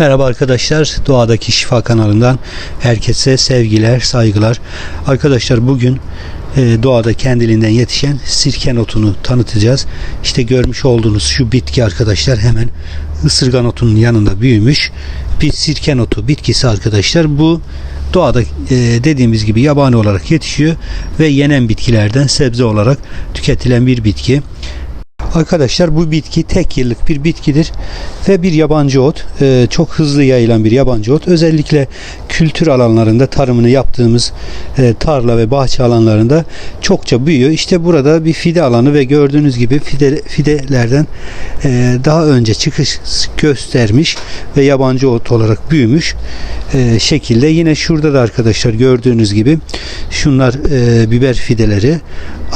Merhaba arkadaşlar. Doğadaki Şifa kanalından herkese sevgiler, saygılar. Arkadaşlar bugün e, doğada kendiliğinden yetişen sirken otunu tanıtacağız. İşte görmüş olduğunuz şu bitki arkadaşlar hemen ısırgan otunun yanında büyümüş bir sirken otu bitkisi arkadaşlar. Bu doğada e, dediğimiz gibi yabani olarak yetişiyor ve yenen bitkilerden sebze olarak tüketilen bir bitki. Arkadaşlar bu bitki tek yıllık bir bitkidir ve bir yabancı ot. Ee, çok hızlı yayılan bir yabancı ot. Özellikle kültür alanlarında tarımını yaptığımız e, tarla ve bahçe alanlarında çokça büyüyor. İşte burada bir fide alanı ve gördüğünüz gibi fide, fidelerden e, daha önce çıkış göstermiş ve yabancı ot olarak büyümüş e, şekilde. Yine şurada da arkadaşlar gördüğünüz gibi şunlar e, biber fideleri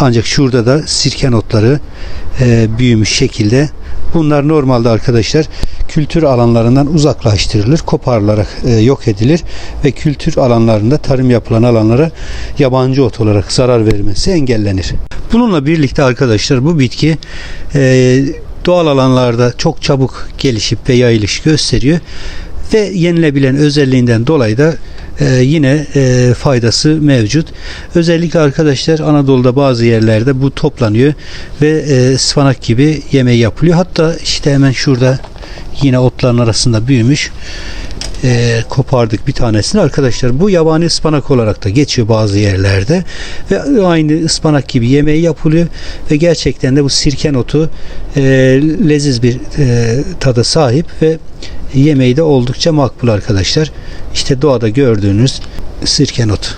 ancak şurada da sirken otları e, büyümüş şekilde. Bunlar normalde arkadaşlar kültür alanlarından uzaklaştırılır, koparılarak e, yok edilir ve kültür alanlarında tarım yapılan alanlara yabancı ot olarak zarar vermesi engellenir. Bununla birlikte arkadaşlar bu bitki e, doğal alanlarda çok çabuk gelişip ve yayılış gösteriyor ve yenilebilen özelliğinden dolayı da e, yine e, faydası mevcut. Özellikle arkadaşlar Anadolu'da bazı yerlerde bu toplanıyor ve e, ıspanak gibi yemeği yapılıyor. Hatta işte hemen şurada yine otların arasında büyümüş. E, kopardık bir tanesini arkadaşlar. Bu yabani ıspanak olarak da geçiyor bazı yerlerde ve aynı ıspanak gibi yemeği yapılıyor ve gerçekten de bu sirken otu leziz bir e, tada sahip ve yemeği de oldukça makbul arkadaşlar. İşte doğada gördüğünüz sirken otu.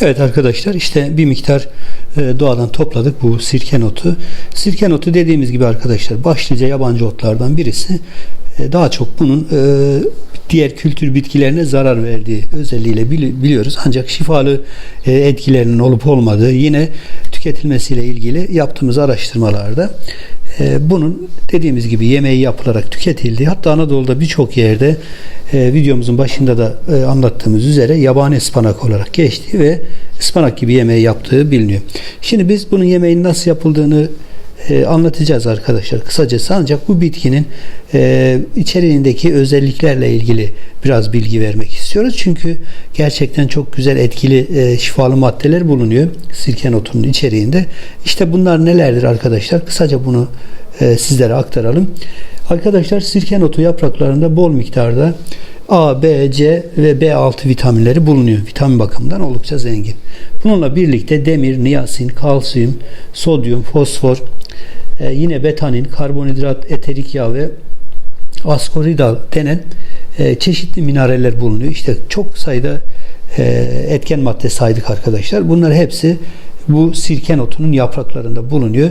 Evet arkadaşlar işte bir miktar e, doğadan topladık bu sirken otu. Sirken otu dediğimiz gibi arkadaşlar başlıca yabancı otlardan birisi. E, Daha çok bunun e, diğer kültür bitkilerine zarar verdiği özelliğiyle bili- biliyoruz. Ancak şifalı etkilerinin olup olmadığı yine tüketilmesiyle ilgili yaptığımız araştırmalarda e, bunun dediğimiz gibi yemeği yapılarak tüketildiği hatta Anadolu'da birçok yerde e, videomuzun başında da e, anlattığımız üzere yabani ıspanak olarak geçti ve ıspanak gibi yemeği yaptığı biliniyor. Şimdi biz bunun yemeğinin nasıl yapıldığını e, anlatacağız arkadaşlar kısacası ancak bu bitkinin e, içeriğindeki özelliklerle ilgili biraz bilgi vermek istiyoruz. Çünkü gerçekten çok güzel etkili e, şifalı maddeler bulunuyor sirken otunun içeriğinde. İşte bunlar nelerdir arkadaşlar? Kısaca bunu e, sizlere aktaralım. Arkadaşlar sirken otu yapraklarında bol miktarda A, B, C ve B6 vitaminleri bulunuyor. Vitamin bakımından oldukça zengin. Bununla birlikte demir, niyasin, kalsiyum, sodyum, fosfor, e, yine betanin, karbonhidrat, eterik yağ ve askoridal denen e, çeşitli mineraller bulunuyor. İşte çok sayıda e, etken madde saydık arkadaşlar. Bunlar hepsi bu sirken otunun yapraklarında bulunuyor.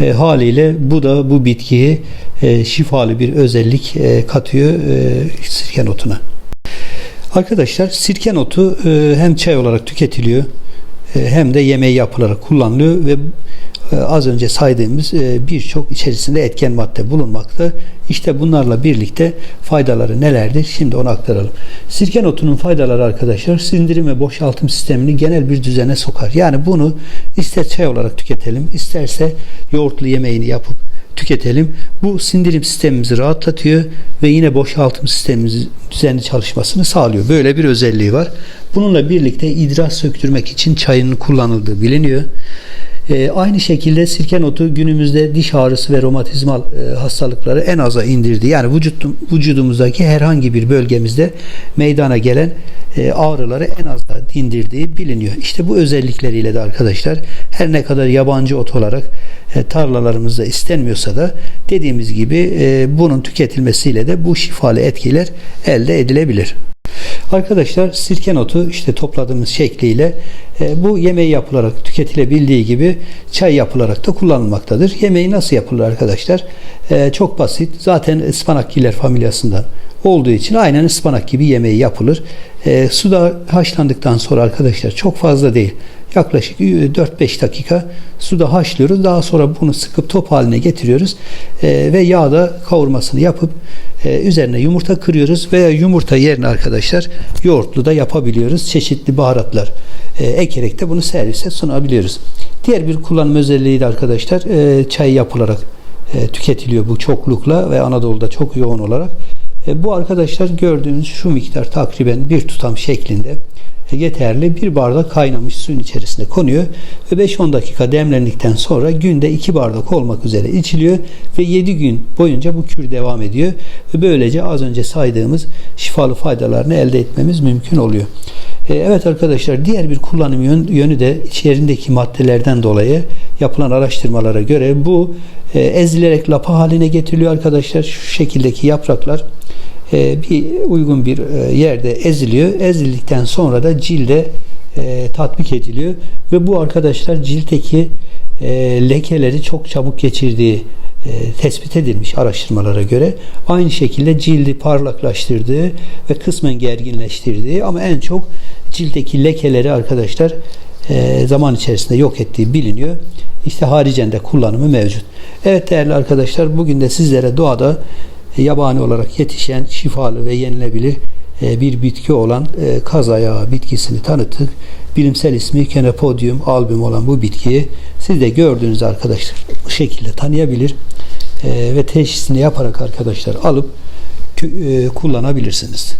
E, haliyle bu da bu bitkiye e, şifalı bir özellik e, katıyor e, sirken otuna. Arkadaşlar sirken otu e, hem çay olarak tüketiliyor e, hem de yemeği yapılarak kullanılıyor ve az önce saydığımız e, birçok içerisinde etken madde bulunmakta. İşte bunlarla birlikte faydaları nelerdir? Şimdi onu aktaralım. Sirken otunun faydaları arkadaşlar sindirim ve boşaltım sistemini genel bir düzene sokar. Yani bunu ister çay olarak tüketelim, isterse yoğurtlu yemeğini yapıp tüketelim. Bu sindirim sistemimizi rahatlatıyor ve yine boşaltım sistemimizi düzenli çalışmasını sağlıyor. Böyle bir özelliği var. Bununla birlikte idrar söktürmek için çayın kullanıldığı biliniyor. E, aynı şekilde sirken otu günümüzde diş ağrısı ve romatizmal e, hastalıkları en aza indirdi. Yani vücut, vücudumuzdaki herhangi bir bölgemizde meydana gelen e, ağrıları en az da dindirdiği biliniyor. İşte bu özellikleriyle de arkadaşlar her ne kadar yabancı ot olarak e, tarlalarımızda istenmiyorsa da dediğimiz gibi e, bunun tüketilmesiyle de bu şifalı etkiler elde edilebilir. Arkadaşlar sirken otu işte topladığımız şekliyle e, bu yemeği yapılarak tüketilebildiği gibi çay yapılarak da kullanılmaktadır. Yemeği nasıl yapılır arkadaşlar? E, çok basit. Zaten ıspanakgiller familyasından olduğu için aynen ıspanak gibi yemeği yapılır. E, suda haşlandıktan sonra arkadaşlar çok fazla değil. Yaklaşık 4-5 dakika suda haşlıyoruz. Daha sonra bunu sıkıp top haline getiriyoruz. E, ve yağda kavurmasını yapıp e, üzerine yumurta kırıyoruz veya yumurta yerine arkadaşlar yoğurtlu da yapabiliyoruz. Çeşitli baharatlar e, ekerek de bunu servise sunabiliyoruz. Diğer bir kullanım özelliği de arkadaşlar e, çay yapılarak e, tüketiliyor bu çoklukla ve Anadolu'da çok yoğun olarak. E, bu arkadaşlar gördüğünüz şu miktar takriben bir tutam şeklinde e, yeterli bir bardak kaynamış suyun içerisine konuyor ve 5-10 dakika demlendikten sonra günde 2 bardak olmak üzere içiliyor ve 7 gün boyunca bu kür devam ediyor ve böylece az önce saydığımız şifalı faydalarını elde etmemiz mümkün oluyor. E, Evet arkadaşlar diğer bir kullanım yön- yönü de içerisindeki maddelerden dolayı yapılan araştırmalara göre bu ezilerek lapa haline getiriliyor arkadaşlar. Şu şekildeki yapraklar e, bir uygun bir e, yerde eziliyor. Ezildikten sonra da cilde e, tatbik ediliyor ve bu arkadaşlar ciltteki lekeleri çok çabuk geçirdiği tespit edilmiş araştırmalara göre. Aynı şekilde cildi parlaklaştırdığı ve kısmen gerginleştirdiği ama en çok ciltteki lekeleri arkadaşlar zaman içerisinde yok ettiği biliniyor. İşte haricen de kullanımı mevcut. Evet değerli arkadaşlar bugün de sizlere doğada yabani olarak yetişen şifalı ve yenilebilir e, bir bitki olan e, kaz ayağı bitkisini tanıttık. Bilimsel ismi Kenopodium album olan bu bitkiyi siz de gördüğünüz arkadaşlar bu şekilde tanıyabilir e, ve teşhisini yaparak arkadaşlar alıp kullanabilirsiniz.